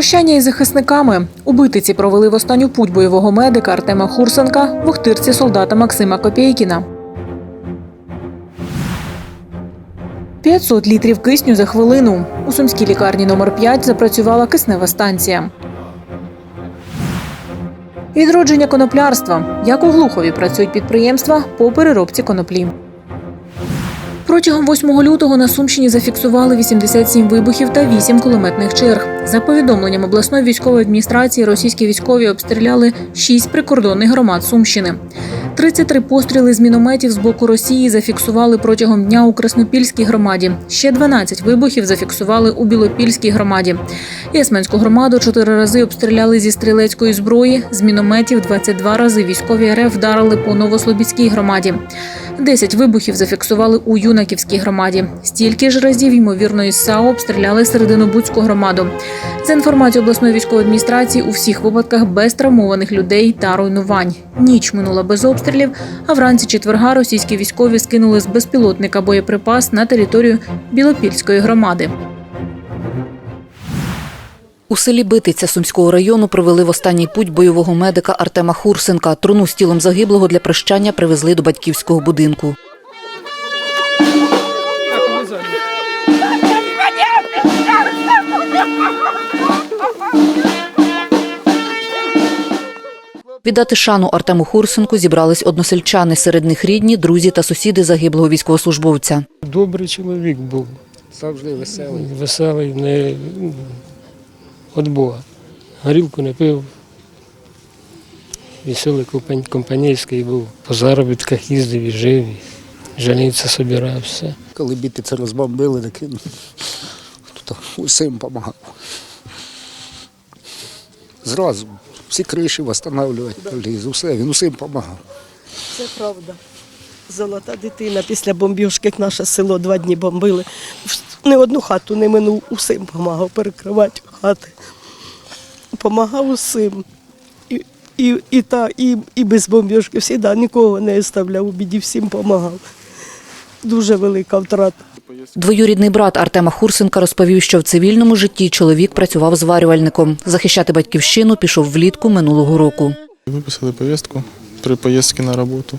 Прощання із захисниками у битиці провели в останню путь бойового медика Артема Хурсенка в Охтирці солдата Максима Копєйкіна. 500 літрів кисню за хвилину. У сумській лікарні номер 5 запрацювала киснева станція. Відродження коноплярства. Як у Глухові працюють підприємства по переробці коноплі. Протягом 8 лютого на Сумщині зафіксували 87 вибухів та 8 кулеметних черг. За повідомленням обласної військової адміністрації, російські військові обстріляли 6 прикордонних громад Сумщини. 33 постріли з мінометів з боку Росії зафіксували протягом дня у Краснопільській громаді. Ще 12 вибухів зафіксували у Білопільській громаді. Ясменську громаду чотири рази обстріляли зі стрілецької зброї. З мінометів 22 рази військові РФ вдарили по Новослобідській громаді. 10 вибухів зафіксували у Юнаківській громаді. Стільки ж разів, ймовірно, із САУ обстріляли Серединобудську громаду. За інформацією обласної військової адміністрації, у всіх випадках без травмованих людей та руйнувань. Ніч минула без обстрілів, а вранці четверга російські військові скинули з безпілотника боєприпас на територію Білопільської громади. У селі Битиця Сумського району провели в останній путь бойового медика Артема Хурсенка. Труну з тілом загиблого для прощання привезли до батьківського будинку. Віддати шану Артему Хурсенку зібрались односельчани, серед них рідні, друзі та сусіди загиблого військовослужбовця. Добрий чоловік був, Завжди веселий. веселий, не від Бога. Горілку не пив. Веселий компанійський був. По заробітках їздив і жив, і жениться собирався. Коли біти це розбомбили, так він хто усім допомагав. Зразу всі криші встановлювати, поліз, усе, він усім допомагав. Це правда. Золота дитина після бомбіжки, як наше село два дні бомбили. Ні одну хату не минув, усім допомагав перекривати хати. Помагав усім. І, і, і, та, і, і без бомбіжки. Всіда нікого не оставляв у біді, всім допомагав. Дуже велика втрата. Двоюрідний брат Артема Хурсенка розповів, що в цивільному житті чоловік працював зварювальником. Захищати батьківщину пішов влітку минулого року. Виписали повістку при поїздці на роботу.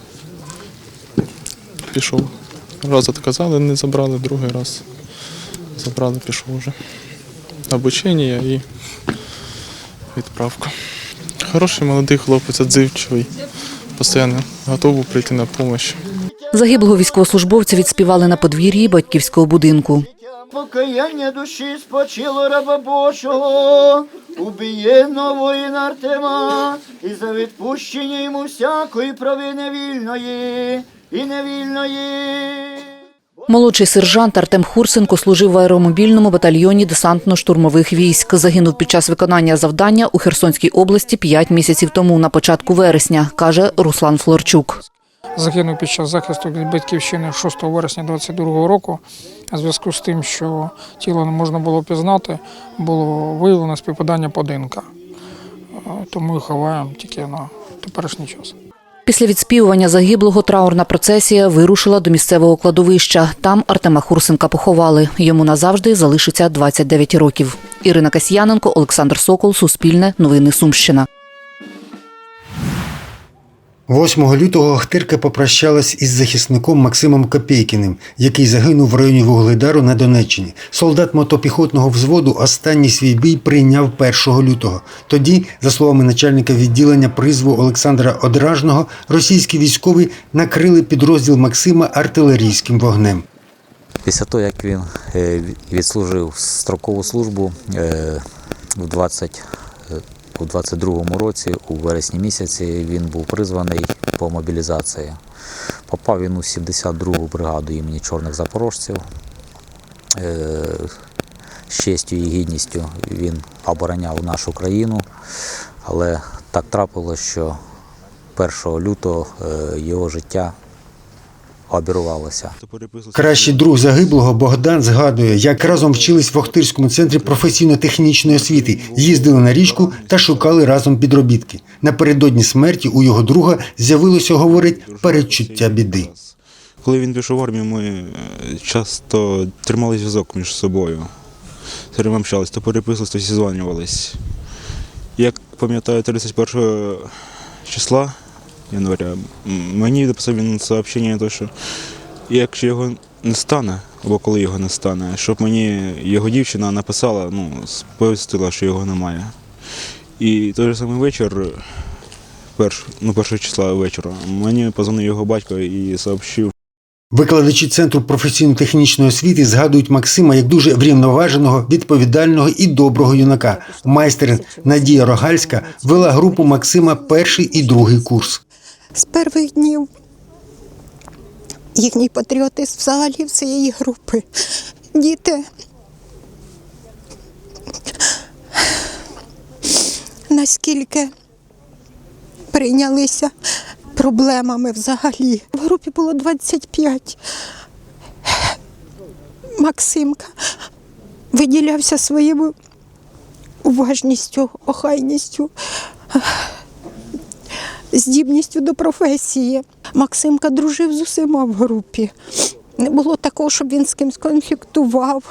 Пішов. Раз отказали, не забрали, другий раз забрали, пішов вже. Обучення і відправка. Хороший молодий хлопець, відзивчивий, постійно готовий прийти на допомогу. Загиблого військовослужбовця відспівали на подвір'ї батьківського будинку. Покаяння душі спочило раба Божого, убієно воїн Артема, і за відпущення йому всякої провини вільної і невільної. Молодший сержант Артем Хурсенко служив в аеромобільному батальйоні десантно-штурмових військ. Загинув під час виконання завдання у Херсонській області 5 місяців тому, на початку вересня, каже Руслан Флорчук. загинув під час захисту від батьківщини 6 вересня 22 року. У зв'язку з тим, що тіло не можна було пізнати, було виявлено співпадання по ДНК. Е, Тому і ховаємо тільки на теперішній час. Після відспівування загиблого траурна процесія вирушила до місцевого кладовища. Там Артема Хурсенка поховали. Йому назавжди залишиться 29 років. Ірина Касьяненко, Олександр Сокол, Суспільне, Новини Сумщина. 8 лютого Охтирка попрощалась із захисником Максимом Копейкіним, який загинув в районі Вугледару на Донеччині. Солдат мотопіхотного взводу останній свій бій прийняв 1 лютого. Тоді, за словами начальника відділення призву Олександра Одражного, російські військові накрили підрозділ Максима артилерійським вогнем. Після того, як він е, відслужив строкову службу е, в 20, е, у 22-му році, у вересні місяці, він був призваний по мобілізації. Попав він у 72-гу бригаду імені Чорних Запорожців. Е, З честю і гідністю він обороняв нашу країну, але так трапилося, що 1 лютого е, його життя обірвалося. Кращий друг загиблого Богдан згадує, як разом вчились в Охтирському центрі професійно-технічної освіти, їздили на річку та шукали разом підробітки. Напередодні смерті у його друга з'явилося, говорить, передчуття біди. Коли він пішов в армію, ми е, часто тримали зв'язок між собою. все то переписувались, то зізванювались. Як пам'ятаю, 31 числа января мені написав сообщення, то, що якщо його не стане, або коли його не стане, щоб мені його дівчина написала, ну, сповістила, що його немає. І той же самий вечір, перш, ну, першого числа вечора, мені позвонив його батько і сообщив, Викладачі Центру професійно-технічної освіти згадують Максима як дуже врівноваженого, відповідального і доброго юнака. Майстер Надія Рогальська вела групу Максима перший і другий курс. З перших днів. Їхній патріотизм взагалі всієї групи. Діти. Наскільки прийнялися проблемами взагалі. В групі було 25. Максимка виділявся своєю уважністю, охайністю здібністю до професії. Максимка дружив з усіма в групі. Не було такого, щоб він з кимсь конфліктував,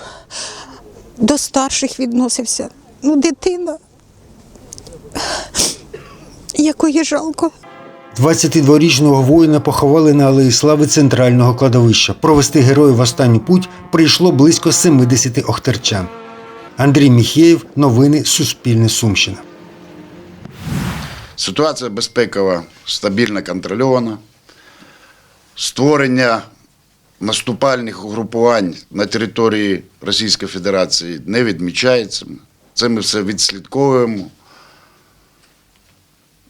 до старших відносився. Ну, дитина, якої жалко. 22-річного воїна поховали на Алеї Слави центрального кладовища. Провести героїв в останню путь прийшло близько 70 охтерчан. Андрій Міхєєв, новини Суспільне Сумщина. Ситуація безпекова стабільно контрольована. Створення наступальних угрупувань на території Російської Федерації не відмічається. Це ми все відслідковуємо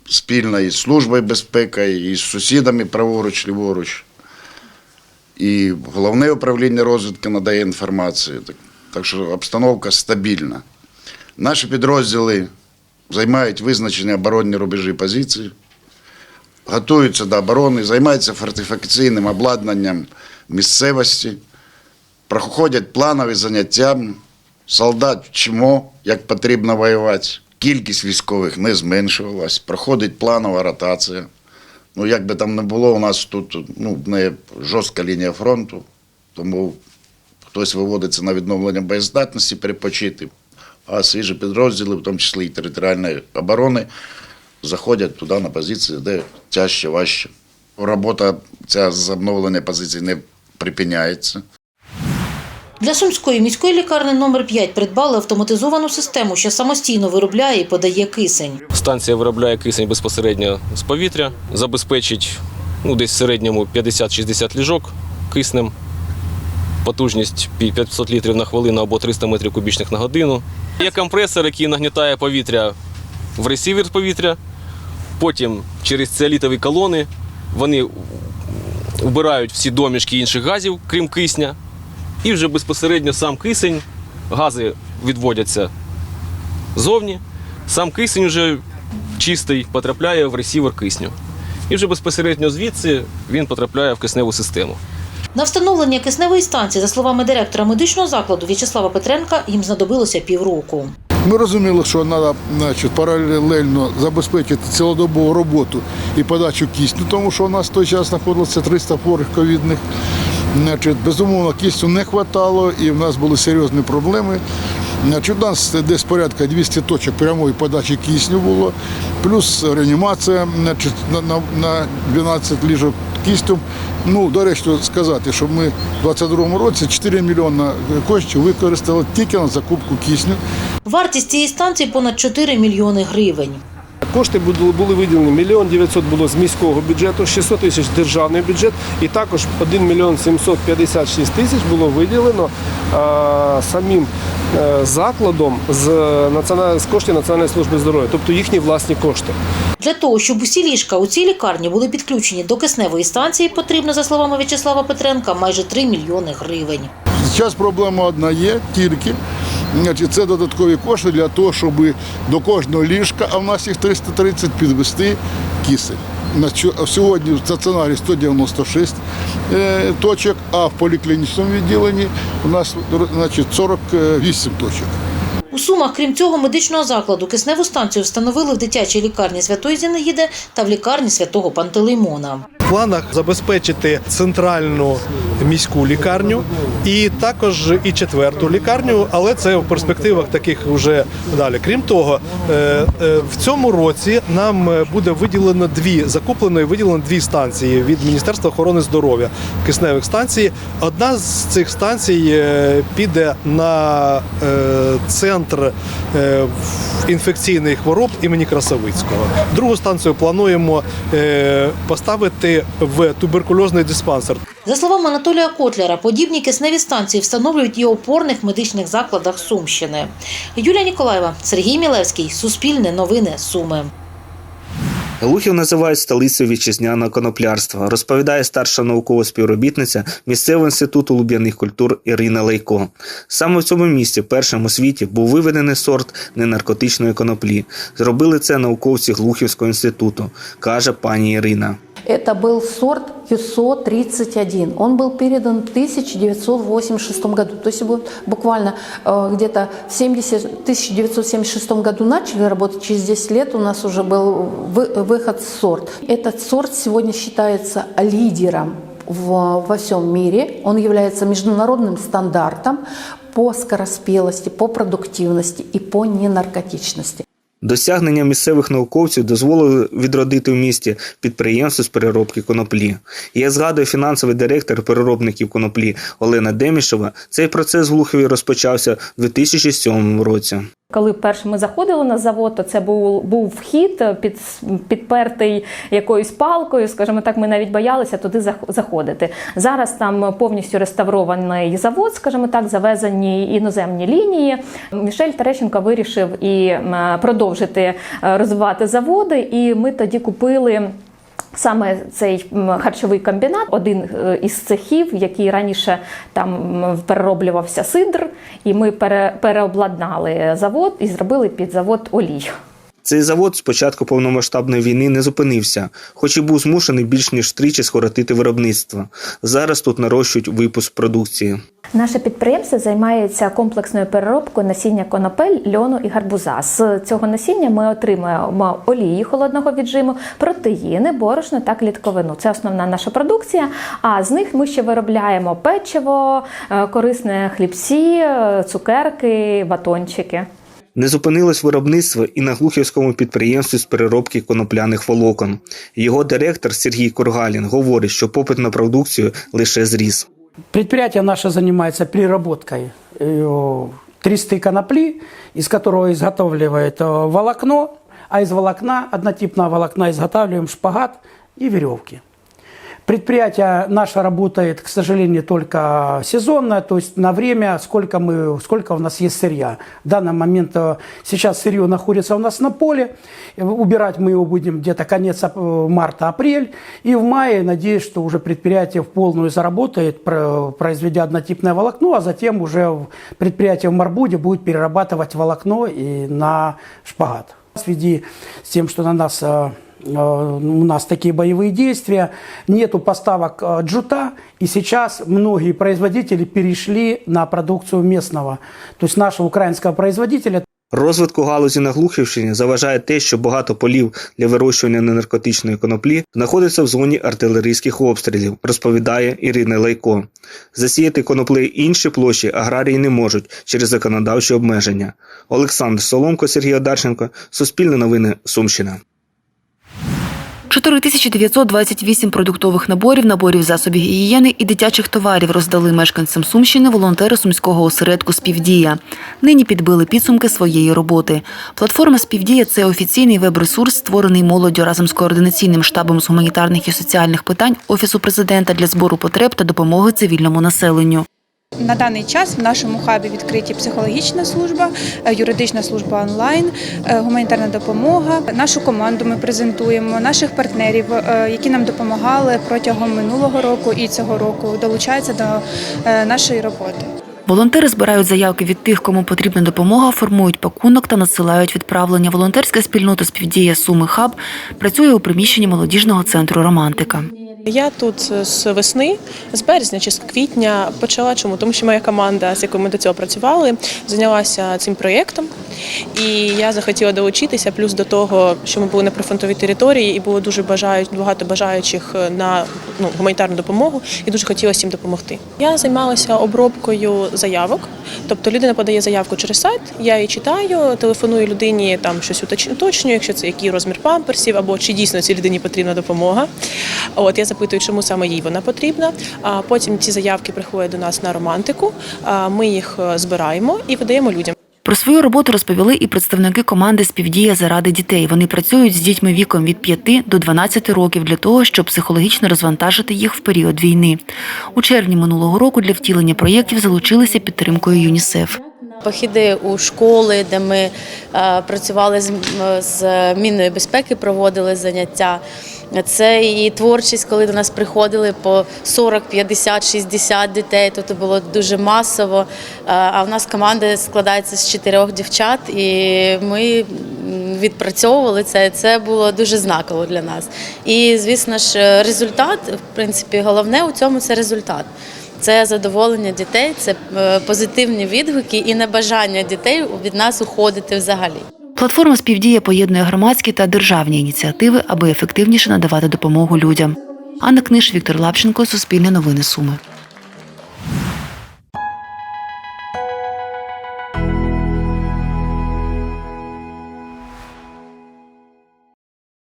спільно із Службою безпеки, і з сусідами праворуч, ліворуч. І головне управління розвідки надає інформацію. Так, що обстановка стабільна. Наші підрозділи займають визначені оборонні рубежі позиції, готуються до оборони, займаються фортифікаційним обладнанням місцевості, проходять планові заняття, солдат вчимо, як потрібно воювати. Кількість військових не зменшувалась, проходить планова ротація. Ну, як би там не було, у нас тут ну, не жорстка лінія фронту, тому хтось виводиться на відновлення боєздатності перепочити, а свіжі підрозділи, в тому числі і територіальної оборони, заходять туди на позиції, де тяжче, важче. Робота ця з обновлення позицій не припиняється. Для Сумської міської лікарні номер 5 придбали автоматизовану систему, що самостійно виробляє і подає кисень. Станція виробляє кисень безпосередньо з повітря, забезпечить ну, десь в середньому 50-60 ліжок киснем, потужність 500 літрів на хвилину або 300 метрів кубічних на годину. Є компресор, який нагнітає повітря в ресівер повітря. Потім через ціолітові колони вони вбирають всі домішки інших газів, крім кисня. І вже безпосередньо сам кисень, гази відводяться зовні, сам кисень вже чистий потрапляє в ресівер кисню. І вже безпосередньо звідси він потрапляє в кисневу систему. На встановлення кисневої станції, за словами директора медичного закладу В'ячеслава Петренка, їм знадобилося півроку. Ми розуміли, що треба значить, паралельно забезпечити цілодобову роботу і подачу кисню, тому що у нас в той час знаходилося 300 хворих ковідних. Значить, безумовно, кисню не вистачало і в нас були серйозні проблеми. Значить, у нас десь порядка 200 точок прямої подачі кисню було, плюс реанімація значить, на, на, на 12 ліжок кисню. Ну, до речі, сказати, що ми в 2022 році 4 мільйони коштів використали тільки на закупку кисню. Вартість цієї станції понад 4 мільйони гривень. Кошти були, були виділені мільйон 900 було з міського бюджету, 600 тисяч державний бюджет, і також 1 мільйон 756 тисяч було виділено а, самим е, закладом з, з коштів Національної служби здоров'я, тобто їхні власні кошти. Для того, щоб усі ліжка у цій лікарні були підключені до кисневої станції, потрібно, за словами В'ячеслава Петренка, майже 3 мільйони гривень. Зараз проблема одна є тільки. Це додаткові кошти для того, щоб до кожного ліжка, а в нас їх 330, підвести кисень. Сьогодні в стаціонарі 196 е, точок, а в поліклінічному відділенні у нас значить, 48 точок. Сумах, крім цього, медичного закладу кисневу станцію встановили в дитячій лікарні Святої Зінаїди та в лікарні святого Пантелеймона. Планах забезпечити центральну міську лікарню і також і четверту лікарню, але це в перспективах таких вже далі. Крім того, е, е, в цьому році нам буде виділено дві закуплено і виділено дві станції від Міністерства охорони здоров'я кисневих станцій. Одна з цих станцій е, піде на центр інфекційних хвороб імені Красовицького. Другу станцію плануємо е, в туберкульозний диспансер. За словами Анатолія Котляра, подібні кисневі станції встановлюють і у опорних медичних закладах Сумщини. Юлія Ніколаєва, Сергій Мілевський, Суспільне новини, Суми. Глухів називають столицею вітчизняного коноплярства, розповідає старша наукова співробітниця місцевого інституту луб'яних культур Ірина Лейко. Саме в цьому місці, першому у світі, був виведений сорт ненаркотичної коноплі. Зробили це науковці Глухівського інституту, каже пані Ірина. Это был сорт ЮСО-31. Он был передан в 1986 году. То есть вот буквально э, где-то в 70, 1976 году начали работать, через 10 лет у нас уже был вы- выход сорт. Этот сорт сегодня считается лидером в- во всем мире. Он является международным стандартом по скороспелости, по продуктивности и по ненаркотичности. Досягнення місцевих науковців дозволили відродити в місті підприємство з переробки коноплі. Як згадує фінансовий директор переробників коноплі Олена Демішева, цей процес в Глухові розпочався в 2007 році. Коли перше ми заходили на завод, то це був, був вхід е, під, підпертий якоюсь палкою. Скажімо так, ми навіть боялися туди зах- заходити. Зараз там повністю реставрований завод, скажімо так, завезені іноземні лінії. Мішель Терещенко вирішив і продовжити е, розвивати заводи, і ми тоді купили. Саме цей харчовий комбінат, один е, із цехів, який раніше там перероблювався сидр, і ми пере, переобладнали завод і зробили під завод олій. Цей завод з початку повномасштабної війни не зупинився, хоч і був змушений більш ніж тричі скоротити виробництво. Зараз тут нарощують випуск продукції. Наше підприємство займається комплексною переробкою насіння конопель, льону і гарбуза. З цього насіння ми отримуємо олії холодного віджиму, протеїни, борошно та клітковину. Це основна наша продукція. А з них ми ще виробляємо печиво, е, корисне хлібці, е, цукерки, батончики. Не зупинилось виробництво і на глухівському підприємстві з переробки конопляних волокон. Його директор Сергій Кургалін говорить, що попит на продукцію лише зріс. Предприятие наше занимается переработкой э, тристой конопли, из которого э, волокно, а из волокна, однотипного волокна, изготавливаем шпагат и веревки. Предприятие наше работает, к сожалению, только сезонно, то есть на время, сколько, мы, сколько у нас есть сырья. В данный момент э, сейчас сырье находится у нас на поле, Э, убирать мы его будем где-то конец ап- марта-апрель, и в мае, надеюсь, что уже предприятие в полную заработает, про- произведя однотипное волокно, а затем уже предприятие в Марбуде будет перерабатывать волокно и на шпагат. В связи с тем, что на нас э, э, у нас такие боевые действия, нету поставок э, джута, и сейчас многие производители перешли на продукцию местного, то есть нашего украинского производителя. Розвитку галузі на Глухівщині заважає те, що багато полів для вирощування ненаркотичної коноплі знаходиться в зоні артилерійських обстрілів, розповідає Ірина Лайко. Засіяти коноплею інші площі аграрії не можуть через законодавчі обмеження. Олександр Соломко, Сергій Одарченко, Суспільне новини, Сумщина. 4928 продуктових наборів, наборів засобів гігієни і дитячих товарів роздали мешканцям Сумщини волонтери сумського осередку Співдія. Нині підбили підсумки своєї роботи. Платформа Співдія це офіційний веб-ресурс, створений молоддю разом з координаційним штабом з гуманітарних і соціальних питань Офісу президента для збору потреб та допомоги цивільному населенню. На даний час в нашому хабі відкриті психологічна служба, е, юридична служба онлайн, е, гуманітарна допомога. Нашу команду ми презентуємо, наших партнерів, е, які нам допомагали протягом минулого року і цього року, долучаються до нашої роботи. Волонтери збирають заявки від тих, кому потрібна допомога, формують пакунок та надсилають відправлення. Волонтерська спільнота співдія Суми Хаб працює у приміщенні молодіжного центру Романтика. Я тут з весни, з березня чи з квітня почала. Чому? Тому що моя команда, з якою ми до цього працювали, зайнялася цим проєктом. І я захотіла долучитися, плюс до того, що ми були на прифронтовій території, і було дуже бажаю, багато бажаючих на ну, гуманітарну допомогу, і дуже хотілося їм допомогти. Я займалася обробкою заявок, тобто людина подає заявку через сайт, я її читаю, телефоную людині, там щось уточ- уточнюю, якщо це який розмір памперсів, або чи дійсно цій людині потрібна допомога. От я запитую, чому саме їй вона потрібна. А потім ці заявки приходять до нас на романтику. Ми їх е, збираємо і видаємо людям. Про свою роботу розповіли і представники команди Співдія заради дітей. Вони працюють з дітьми віком від 5 до 12 років для того, щоб психологічно розвантажити їх в період війни. У червні минулого року для втілення проєктів залучилися підтримкою ЮНІСЕФ. Похіди у школи, де ми е, працювали з, мінної безпеки, проводили заняття. Це і творчість, коли до нас приходили по 40, 50, 60 дітей. Тут було дуже масово. Е, А в нас команда складається з чотирьох дівчат, і ми відпрацьовували це. Це було дуже знаково для нас. І звісно ж, результат, в принципі, головне у цьому це результат. Це задоволення дітей, це е, позитивні відгуки і небажання дітей від нас уходити взагалі. Платформа Співдія поєднує громадські та державні ініціативи, аби ефективніше надавати допомогу людям. Анна Книж, Віктор Лапченко, Суспільне новини Суми.